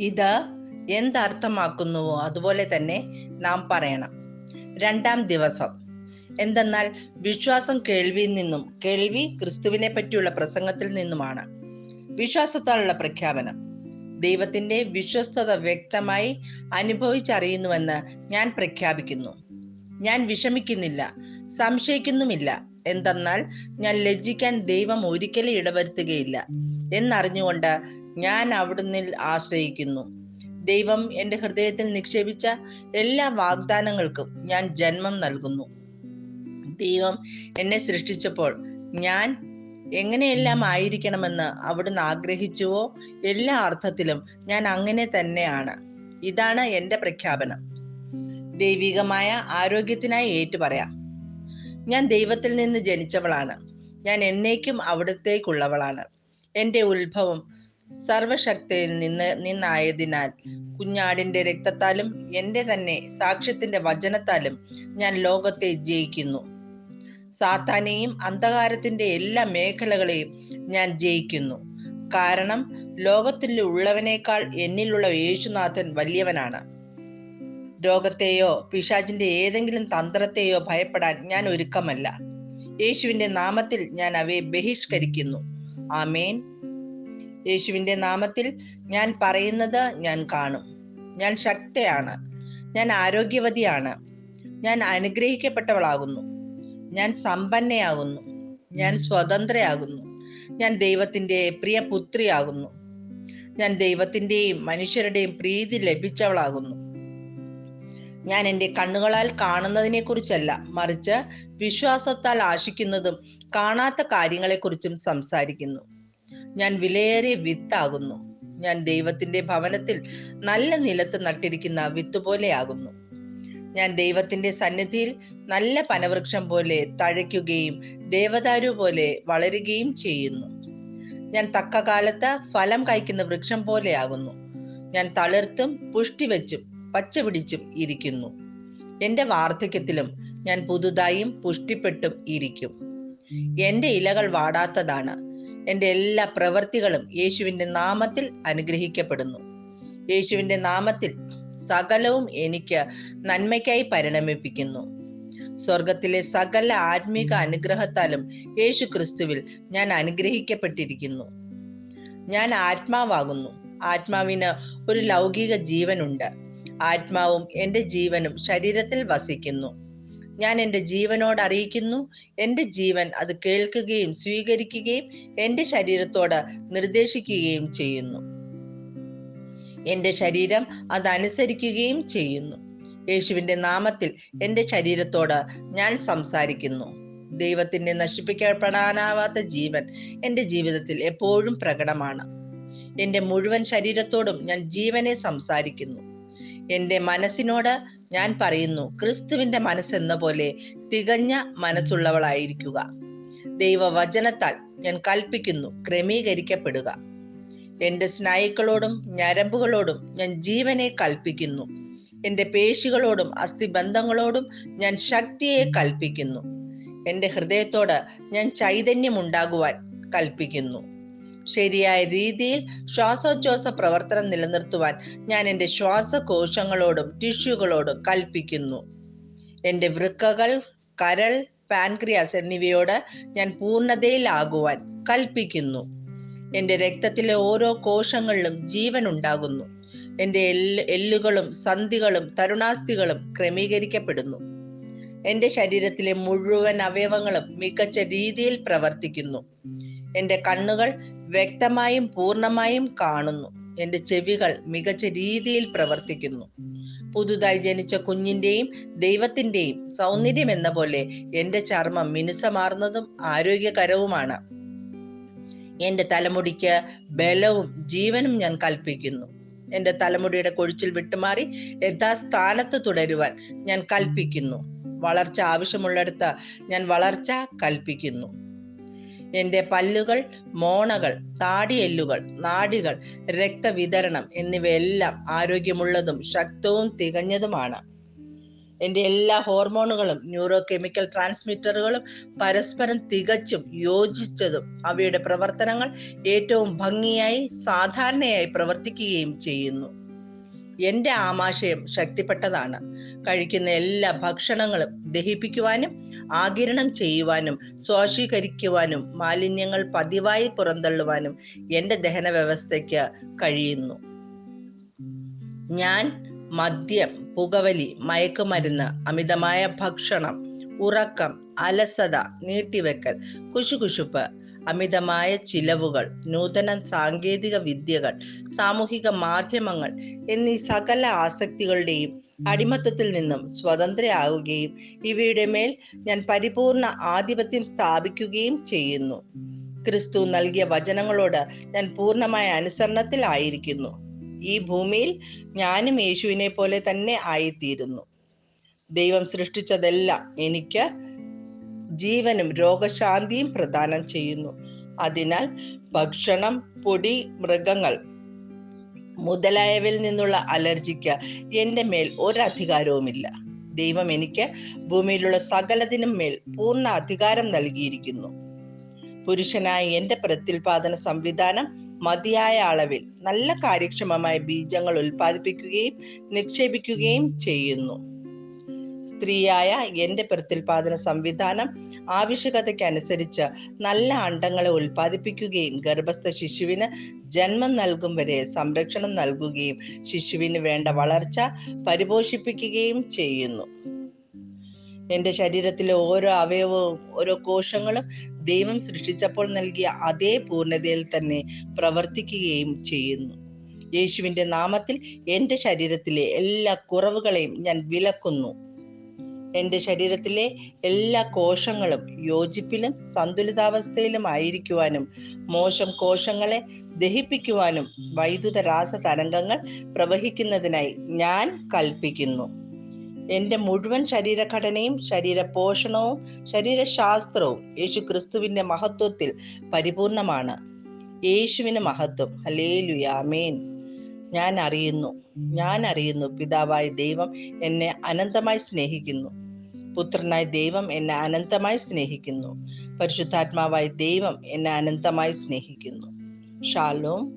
ഇത് എന്തർത്ഥമാക്കുന്നുവോ അതുപോലെ തന്നെ നാം പറയണം. രണ്ടാം ദിവസം. എന്തെന്നാൽ വിശ്വാസം കേൾവിയിൽ നിന്നും കേൾവി ക്രിസ്തുവിനെ പറ്റിയുള്ള പ്രസംഗത്തിൽ നിന്നുമാണ്. വിശ്വാസത്താലുള്ള പ്രഖ്യാപനം. ദൈവത്തിന്റെ വിശ്വസ്തത വ്യക്തമായി അനുഭവിച്ചറിയുന്നുവെന്ന് ഞാൻ പ്രഖ്യാപിക്കുന്നു. ഞാൻ വിഷമിക്കുന്നില്ല സംശയിക്കുന്നുമില്ല. എന്തെന്നാൽ ഞാൻ ലജ്ജിക്കാൻ ദൈവം ഒരിക്കലും ഇടവരുത്തുകയില്ല. എന്നറിഞ്ഞുകൊണ്ട് ഞാൻ അവിടുന്ന് ആശ്രയിക്കുന്നു. ദൈവം എന്റെ ഹൃദയത്തിൽ നിക്ഷേപിച്ച എല്ലാ വാഗ്ദാനങ്ങൾക്കും ഞാൻ ജന്മം നൽകുന്നു. ദൈവം എന്നെ സൃഷ്ടിച്ചപ്പോൾ ഞാൻ എങ്ങനെയെല്ലാം ആയിരിക്കണമെന്ന് അവിടുന്ന് ആഗ്രഹിച്ചുവോ എല്ലാ അർത്ഥത്തിലും ഞാൻ അങ്ങനെ തന്നെയാണ്. ഇതാണ് എന്റെ പ്രഖ്യാപനം. ദൈവികമായ ആരോഗ്യത്തിനായി ഏറ്റു പറയാം. ഞാൻ ദൈവത്തിൽ നിന്ന് ജനിച്ചവളാണ്. ഞാൻ എന്നേക്കും അവിടത്തേക്കുള്ളവളാണ്. എന്റെ ഉത്ഭവം സർവശക്തിയിൽ നിന്ന് നിന്നായതിനാൽ കുഞ്ഞാടിന്റെ രക്തത്താലും എന്റെ തന്നെ സാക്ഷ്യത്തിന്റെ വചനത്താലും ഞാൻ ലോകത്തെ ജയിക്കുന്നു. സാത്താനെയും അന്ധകാരത്തിന്റെ എല്ലാ മേഖലകളെയും ഞാൻ ജയിക്കുന്നു. കാരണം ലോകത്തിൽ ഉള്ളവനേക്കാൾ എന്നിലുള്ള യേശുനാഥൻ വലിയവനാണ്. രോഗത്തെയോ പിശാചിന്റെ ഏതെങ്കിലും തന്ത്രത്തെയോ ഭയപ്പെടാൻ ഞാൻ ഒരുക്കമല്ല. യേശുവിന്റെ നാമത്തിൽ ഞാൻ അവയെ ബഹിഷ്കരിക്കുന്നു. ആമേൻ. യേശുവിന്റെ നാമത്തിൽ ഞാൻ പറയുന്നത് ഞാൻ കാണും. ഞാൻ ശക്തയാണ്. ഞാൻ ആരോഗ്യവതിയാണ്. ഞാൻ അനുഗ്രഹിക്കപ്പെട്ടവളാകുന്നു. ഞാൻ സമ്പന്നയാകുന്നു. ഞാൻ സ്വതന്ത്രയാകുന്നു. ഞാൻ ദൈവത്തിന്റെ പ്രിയ പുത്രിയാകുന്നു ഞാൻ ദൈവത്തിന്റെയും മനുഷ്യരുടെയും പ്രീതി ലഭിച്ചവളാകുന്നു. ഞാൻ എന്റെ കണ്ണുകളാൽ കാണുന്നതിനെക്കുറിച്ചല്ല മറിച്ച് വിശ്വാസത്താൽ ആശിക്കുന്നതും കാണാത്ത കാര്യങ്ങളെക്കുറിച്ചും സംസാരിക്കുന്നു. ഞാൻ വിലയേറിയ വിത്താകുന്നു. ഞാൻ ദൈവത്തിന്റെ ഭവനത്തിൽ നല്ല നിലത്ത് നട്ടിരിക്കുന്ന വിത്ത് പോലെയാകുന്നു ഞാൻ ദൈവത്തിന്റെ സന്നിധിയിൽ നല്ല പനവൃക്ഷം പോലെ തഴയ്ക്കുകയും ദേവദാരു പോലെ വളരുകയും ചെയ്യുന്നു. ഞാൻ തക്ക കാലത്ത് ഫലം കായ്ക്കുന്ന വൃക്ഷം പോലെയാകുന്നു. ഞാൻ തളിർത്തും പുഷ്ടി വെച്ചും പച്ച പിടിച്ചും ഇരിക്കുന്നു. എന്റെ വാർദ്ധക്യത്തിലും ഞാൻ പുതുതായും പുഷ്ടിപ്പെട്ടും ഇരിക്കും. എന്റെ ഇലകൾ വാടാത്തതാണ്. എന്റെ എല്ലാ പ്രവൃത്തികളും യേശുവിന്റെ നാമത്തിൽ അനുഗ്രഹിക്കപ്പെടുന്നു. യേശുവിന്റെ നാമത്തിൽ സകലവും എനിക്ക് നന്മയ്ക്കായി പരിണമിപ്പിക്കുന്നു. സ്വർഗത്തിലെ സകല ആത്മീക അനുഗ്രഹത്താലും യേശു ക്രിസ്തുവിൽ ഞാൻ അനുഗ്രഹിക്കപ്പെട്ടിരിക്കുന്നു. ഞാൻ ആത്മാവാകുന്നു. ആത്മാവിന് ഒരു ലൗകിക ജീവനുണ്ട്. ആത്മാവും എന്റെ ജീവനും ശരീരത്തിൽ വസിക്കുന്നു. ഞാൻ എന്റെ ജീവനോട് അറിയിക്കുന്നു. എന്റെ ജീവൻ അത് കേൾക്കുകയും സ്വീകരിക്കുകയും എന്റെ ശരീരത്തോട് നിർദ്ദേശിക്കുകയും ചെയ്യുന്നു. എന്റെ ശരീരം അതനുസരിക്കുകയും ചെയ്യുന്നു. യേശുവിന്റെ നാമത്തിൽ എന്റെ ശരീരത്തോട് ഞാൻ സംസാരിക്കുന്നു. ദൈവത്തിന്റെ നശിപ്പിക്കപ്പെടാനാവാത്ത ജീവൻ എന്റെ ജീവിതത്തിൽ എപ്പോഴും പ്രകടമാണ്. എന്റെ മുഴുവൻ ശരീരത്തോടും ഞാൻ ജീവനെ സംസാരിക്കുന്നു. എന്റെ മനസ്സിനോട് ഞാൻ പറയുന്നു ക്രിസ്തുവിന്റെ മനസ്സെന്ന പോലെ തികഞ്ഞ മനസ്സുള്ളവളായിരിക്കുക. ദൈവവചനത്താൽ ഞാൻ കൽപ്പിക്കുന്നു ക്രമീകരിക്കപ്പെടുക. എന്റെ സ്നായുക്കളോടും ഞരമ്പുകളോടും ഞാൻ ജീവനെ കൽപ്പിക്കുന്നു. എന്റെ പേശികളോടും അസ്ഥിബന്ധങ്ങളോടും ഞാൻ ശക്തിയെ കൽപ്പിക്കുന്നു. എന്റെ ഹൃദയത്തോട് ഞാൻ ചൈതന്യമുണ്ടാകുവാൻ കൽപ്പിക്കുന്നു. ശരിയായ രീതിയിൽ ശ്വാസോച്ഛ്വാസ പ്രവർത്തനം നിലനിർത്തുവാൻ ഞാൻ എന്റെ ശ്വാസകോശങ്ങളോടും ടിഷ്യൂകളോടും കൽപ്പിക്കുന്നു. എന്റെ വൃക്കകൾ കരൾ പാൻക്രിയാസ് എന്നിവയോട് ഞാൻ പൂർണതയിലാകുവാൻ കൽപ്പിക്കുന്നു. എന്റെ രക്തത്തിലെ ഓരോ കോശങ്ങളിലും ജീവൻ ഉണ്ടാകുന്നു. എന്റെ എല്ല് എല്ലുകളും സന്ധികളും തരുണാസ്ഥികളും ക്രമീകരിക്കപ്പെടുന്നു. എന്റെ ശരീരത്തിലെ മുഴുവൻ അവയവങ്ങളും മികച്ച രീതിയിൽ പ്രവർത്തിക്കുന്നു. എന്റെ കണ്ണുകൾ വ്യക്തമായും പൂർണമായും കാണുന്നു. എന്റെ ചെവികൾ മികച്ച രീതിയിൽ പ്രവർത്തിക്കുന്നു. പുതുതായി ജനിച്ച കുഞ്ഞിന്റെയും ദൈവത്തിന്റെയും സൗന്ദര്യം എന്ന പോലെ എന്റെ ചർമ്മം മിനുസമാർന്നതും ആരോഗ്യകരവുമാണ്. എന്റെ തലമുടിക്ക് ബലവും ജീവനും ഞാൻ കൽപ്പിക്കുന്നു. എന്റെ തലമുടിയുടെ കൊഴിച്ചിൽ വിട്ടുമാറി യഥാസ്ഥാനത്ത് തുടരുവാൻ ഞാൻ കൽപ്പിക്കുന്നു. വളർച്ച ആവശ്യമുള്ളിടത്ത് ഞാൻ വളർച്ച കൽപ്പിക്കുന്നു. എന്റെ പല്ലുകൾ മോണകൾ താടിയെല്ലുകൾ നാടികൾ രക്തവിതരണം എന്നിവയെല്ലാം ആരോഗ്യമുള്ളതും ശക്തവും തികഞ്ഞതുമാണ്. എന്റെ എല്ലാ ഹോർമോണുകളും ന്യൂറോ കെമിക്കൽ ട്രാൻസ്മിറ്ററുകളും പരസ്പരം തികച്ചും യോജിച്ചതും അവയുടെ പ്രവർത്തനങ്ങൾ ഏറ്റവും ഭംഗിയായി സാധാരണയായി പ്രവർത്തിക്കുകയും ചെയ്യുന്നു. എന്റെ ആമാശയം ശക്തിപ്പെട്ടതാണ്. കഴിക്കുന്ന എല്ലാ ഭക്ഷണങ്ങളും ദഹിപ്പിക്കുവാനും ആകിരണം ചെയ്യുവാനും സ്വാശീകരിക്കുവാനും മാലിന്യങ്ങൾ പതിവായി പുറന്തള്ളുവാനും എന്റെ ദഹന വ്യവസ്ഥയ്ക്ക് കഴിയുന്നു. ഞാൻ മദ്യം പുകവലി മയക്കുമരുന്ന് അമിതമായ ഭക്ഷണം ഉറക്കം അലസത നീട്ടിവെക്കൽ കുശുകുശുപ്പ് അമിതമായ ചിലവുകൾ നൂതന സാങ്കേതിക വിദ്യകൾ സാമൂഹിക മാധ്യമങ്ങൾ എന്നീ സകല ആസക്തികളുടെയും അടിമത്തത്തിൽ നിന്നും സ്വതന്ത്രയാവുകയും ഇവയുടെ മേൽ ഞാൻ പരിപൂർണ ആധിപത്യം സ്ഥാപിക്കുകയും ചെയ്യുന്നു. ക്രിസ്തു നൽകിയ വചനങ്ങളോട് ഞാൻ പൂർണമായ അനുസരണത്തിലായിരിക്കുന്നു ഈ ഭൂമിയിൽ ഞാനും യേശുവിനെ പോലെ തന്നെ ആയിത്തീരുന്നു. ദൈവം സൃഷ്ടിച്ചതെല്ലാം എനിക്ക് ജീവനും രോഗശാന്തിയും പ്രദാനം ചെയ്യുന്നു. അതിനാൽ ഭക്ഷണം പൊടി മൃഗങ്ങൾ മുതലായവയിൽ നിന്നുള്ള അലർജിക്ക് എന്റെ മേൽ ഒരധികാരവുമില്ല ദൈവം എനിക്ക് ഭൂമിയിലുള്ള സകലതിനും മേൽ പൂർണ അധികാരം നൽകിയിരിക്കുന്നു. പുരുഷനായ എന്റെ പ്രത്യുൽപാദന സംവിധാനം മതിയായ അളവിൽ നല്ല കാര്യക്ഷമമായ ബീജങ്ങൾ ഉൽപ്പാദിപ്പിക്കുകയും നിക്ഷേപിക്കുകയും ചെയ്യുന്നു. സ്ത്രീയായ എന്റെ പ്രത്യുൽപാദന സംവിധാനം ആവശ്യകതയ്ക്കനുസരിച്ച് നല്ല അണ്ടങ്ങളെ ഉൽപ്പാദിപ്പിക്കുകയും ഗർഭസ്ഥ ശിശുവിന് ജന്മം നൽകും വരെ സംരക്ഷണം നൽകുകയും ശിശുവിന് വേണ്ട വളർച്ച പരിപോഷിപ്പിക്കുകയും ചെയ്യുന്നു. എന്റെ ശരീരത്തിലെ ഓരോ അവയവവും ഓരോ കോശങ്ങളും ദൈവം സൃഷ്ടിച്ചപ്പോൾ നൽകിയ അതേ പൂർണതയിൽ തന്നെ പ്രവർത്തിക്കുകയും ചെയ്യുന്നു. യേശുവിന്റെ നാമത്തിൽ എന്റെ ശരീരത്തിലെ എല്ലാ കുറവുകളെയും ഞാൻ വിലക്കുന്നു. എന്റെ ശരീരത്തിലെ എല്ലാ കോശങ്ങളും യോജിപ്പിലും സന്തുലിതാവസ്ഥയിലും ആയിരിക്കുവാനും മോശം കോശങ്ങളെ ദഹിപ്പിക്കുവാനും വൈദ്യുത രാസ തരംഗങ്ങൾ പ്രവഹിക്കുന്നതിനായി ഞാൻ കൽപ്പിക്കുന്നു. എന്റെ മുഴുവൻ ശരീരഘടനയും ശരീര പോഷണവും ശരീരശാസ്ത്രവും യേശു ക്രിസ്തുവിന്റെ മഹത്വത്തിൽ പരിപൂർണമാണ്. യേശുവിന് മഹത്വം. ഹലേലുയാമേൻ ഞാൻ അറിയുന്നു ഞാൻ അറിയുന്നു പിതാവായ ദൈവം എന്നെ അനന്തമായി സ്നേഹിക്കുന്നു. പുത്രനായ ദൈവം എന്നെ അനന്തമായി സ്നേഹിക്കുന്നു. പരിശുദ്ധാത്മാവായ ദൈവം എന്നെ അനന്തമായി സ്നേഹിക്കുന്നു. ഷാലോം.